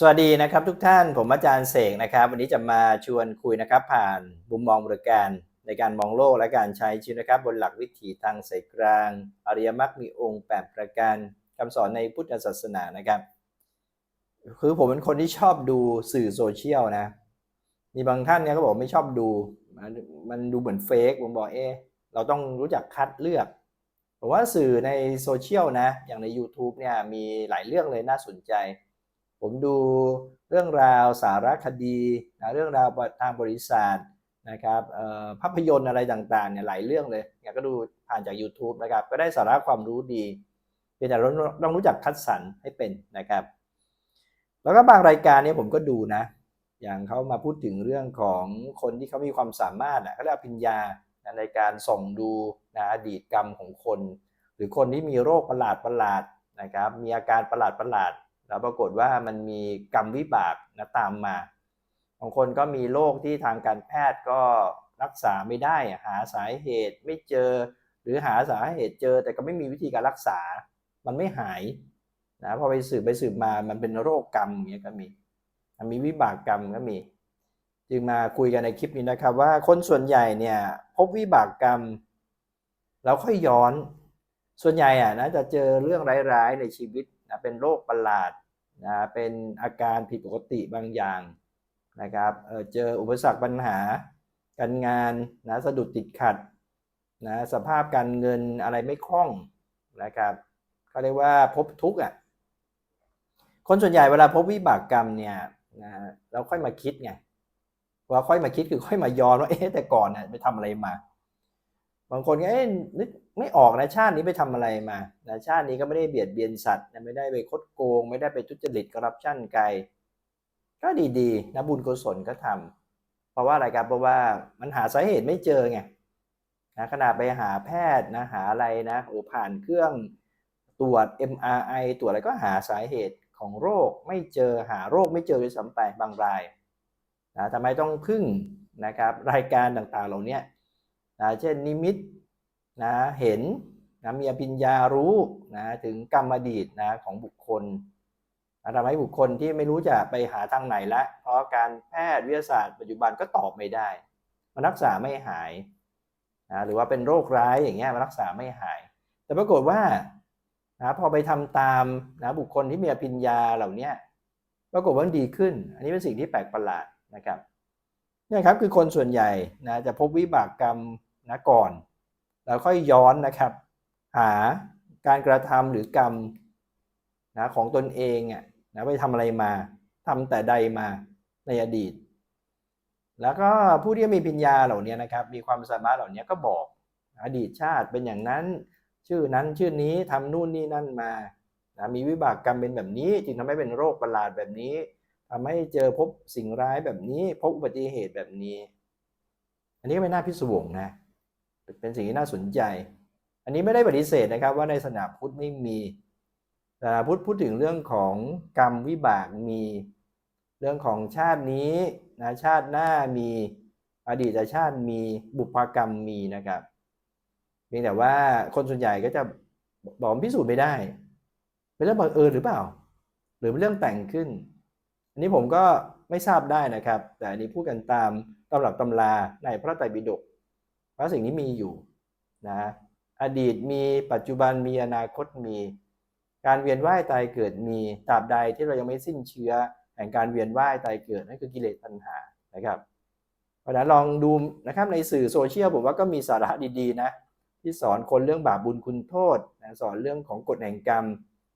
สวัสดีนะครับทุกท่านผมอาจารย์เสกนะครับ วันนี้จะมาชวนคุยนะครับ ผ่านมุมมองบริการในการมองโลกและการใช้ชีวิตนะครับ บนหลักวิถีทางสายกลาง อริยมรรคมีองค์8ประการคำสอนในพุทธศาสนานะครับ คือผมเป็นคนที่ชอบดูสื่อโซเชียลนะ มีบางท่านเนี่ยเขาบอกไม่ชอบดู มันดูเหมือนเฟกผมบอกเอเราต้องรู้จักคัดเลือกผมว่าสื่อในโซเชียลนะ อย่างใน YouTube เนี่ยมีหลายเรื่องเลยน่าสนใจ ผมดูเรื่องราวสารคดีนะเรื่องราวทางบริษัทนะครับภาพยนตร์อะไรต่างๆเนี่ยหลายเรื่องเลยเนี่ยก็ดูผ่านจาก YouTube นะครับ ก็ได้สาระความรู้ดีเพียงแต่ต้องรู้จักคัดสรรให้เป็นนะครับ แล้วก็บางรายการเนี่ยผมก็ดูนะ อย่างเขามาพูดถึงเรื่องของคนที่เขามีความสามารถอะเขาเรียกว่าปัญญาในการส่องดูนะอดีตกรรมของคน หรือคนที่มีโรคประหลาดประหลาดนะครับ มีอาการประหลาดประหลาด แล้วปรากฏว่ามันมีกรรมวิบากนะตามมาบางคนก็มีโรคที่ทางการแพทย์ก็รักษาไม่ได้หาสาเหตุไม่เจอ หรือหาสาเหตุเจอ แต่ก็ไม่มีวิธีการรักษา มันไม่หายนะพอไปสืบไปสืบมามันเป็นโรคกรรมอย่างเงี้ยก็มีมีวิบากกรรมก็มี จึงมาคุยกันในคลิปนี้นะครับ ว่าคนส่วนใหญ่เนี่ยพบวิบากกรรม แล้วค่อยย้อนส่วนใหญ่อะนะจะเจอเรื่องร้ายๆในชีวิต นะเป็นโรคประหลาดนะเป็นอาการผิดปกติบางอย่างนะครับเเจออุปสรรคปัญหา การงานนะสะดุดติดขัดนะสภาพการเงินอะไรไม่คล่องนะครับเขาเรียกว่าพบทุกข์อะคนส่วนใหญ่เวลาพบวิบากกรรมเนี่ยนะเราค่อยมาคิดไงว่าค่อยมาคิดคือค่อยมาย้อนว่าเอ๊ะแต่ก่อนเนี่ยไปทำอะไรมา บางคนก็เอ๊ะนึกไม่ออกนะชาตินี้ไปทำอะไรมานะชาตินี้ก็ไม่ได้เบียดเบียนสัตว์ไม่ได้ไปคดโกง ไม่ได้ไปทุจริตคอร์รัปชันไกล ก็ดีๆนะบุญกุศลก็ทำเพราะว่าอะไรครับเพราะว่ามันหาสาเหตุไม่เจอไงนะขนาดไปหาแพทย์นะหาอะไรนะโอ้ผ่านเครื่องตรวจ MRI ตรวจอะไรก็หาสาเหตุของโรคไม่เจอหาโรคไม่เจอด้วยซ้ำไปบางรายนะทำไมต้องพึ่งนะครับรายการต่างๆ เหล่านี้ นะเช่นนิมิตนะเห็นนะมีอภิญญารู้นะถึงกรรมอดีตนะของบุคคลนะทำให้บุคคลที่ไม่รู้จะไปหาทางไหนละเพราะการแพทย์วิทยาศาสตร์ปัจจุบันก็ตอบไม่ได้มันรักษาไม่หายนะหรือว่าเป็นโรคร้ายอย่างเงี้ยมันรักษาไม่หาย แต่ปรากฏว่านะพอไปทำตามนะบุคคลที่มีอภิญญาเหล่านี้ปรากฏว่าดีขึ้น อันนี้เป็นสิ่งที่แปลกประหลาดนะครับเนี่ยครับคือคนส่วนใหญ่นะจะพบวิบากกรรม นะก่อน แล้วค่อยย้อนนะครับ หาการกระทำหรือกรรมนะของตนเองอะนะไปทำอะไรมาทำแต่ใดมาในอดีต แล้วก็ผู้ที่มีปัญญาเหล่านี้นะครับ มีความสามารถเหล่านี้ก็บอกอดีตชาติเป็นอย่างนั้น ชื่อนั้นชื่อนี้ทำนู่นนี่นั่นมานะมีวิบากกรรมเป็นแบบนี้ จึงทำให้เป็นโรคประหลาดแบบนี้ทำให้เจอพบสิ่งร้ายแบบนี้ พบอุบัติเหตุแบบนี้ อันนี้ไม่น่าพิศวงนะ เป็นสิ่งที่น่าสนใจ อันนี้ไม่ได้ปฏิเสธนะครับ ว่าในศาสนาพุทธไม่มีศาสนาพุทธพูดถึงเรื่องของกรรมวิบากมีเรื่องของชาตินี้นะชาติหน้ามีอดีตชาติมีบุพกรรมมีนะครับเพียงแต่ว่าคนส่วนใหญ่ก็จะบอกพิสูจน์ไม่ได้ เป็นเรื่องบังเอิญหรือเปล่า หรือเป็นเรื่องแต่งขึ้น อันนี้ผมก็ไม่ทราบได้นะครับ แต่อันนี้พูดกันตามตำรับตำราในพระไตรปิฎก ว่าะสิ่งนี้มีอยู่นะอดีตมีปัจจุบันมีอนาคตมี การเวียนว่ายตายเกิดมีตราบใดที่เรายังไม่สิ้นเชื้อแห่งการเวียนว่ายตายเกิดนั่นคือกิเลสตัณหานะครับเพราะนั้นลองดูนะครับในสื่อโซเชียลผมว่าก็มีสาระดีๆนะที่สอนคนเรื่องบาปบุญคุณโทษนะสอนเรื่องของกฎแห่งกรรม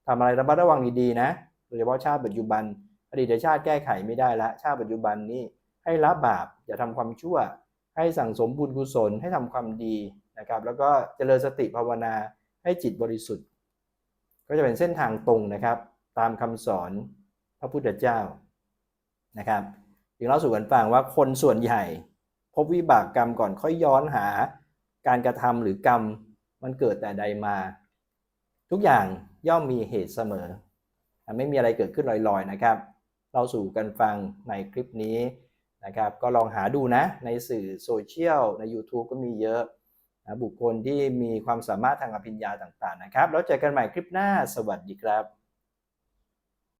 ทำอะไรระมัดระวังดีๆนะโดยเฉพาะชาติปัจจุบันอดีตชาติแก้ไขไม่ได้ละชาติปัจจุบันนี้ให้ละบาปอย่าทำความชั่ว ให้สั่งสมบุญกุศลให้ทำความดีนะครับ แล้วก็เจริญสติภาวนาให้จิตบริสุทธิ์ ก็จะเป็นเส้นทางตรงนะครับ ตามคำสอนพระพุทธเจ้านะครับถึงเล่าสู่กันฟังว่าคนส่วนใหญ่ พบวิบากกรรมก่อนค่อยย้อนหาการกระทำหรือกรรมมันเกิดแต่ใดมา ทุกอย่างย่อมมีเหตุเสมอ ไม่มีอะไรเกิดขึ้นลอยๆนะครับ เราสู่กันฟังในคลิปนี้ นะครับก็ลองหาดูนะในสื่อโซเชียลใน YouTube ก็มีเยอะนะบุคคลที่มีความสามารถทางอภิญญาต่างๆนะครับ แล้วเจอกันใหม่คลิปหน้าสวัสดีครับ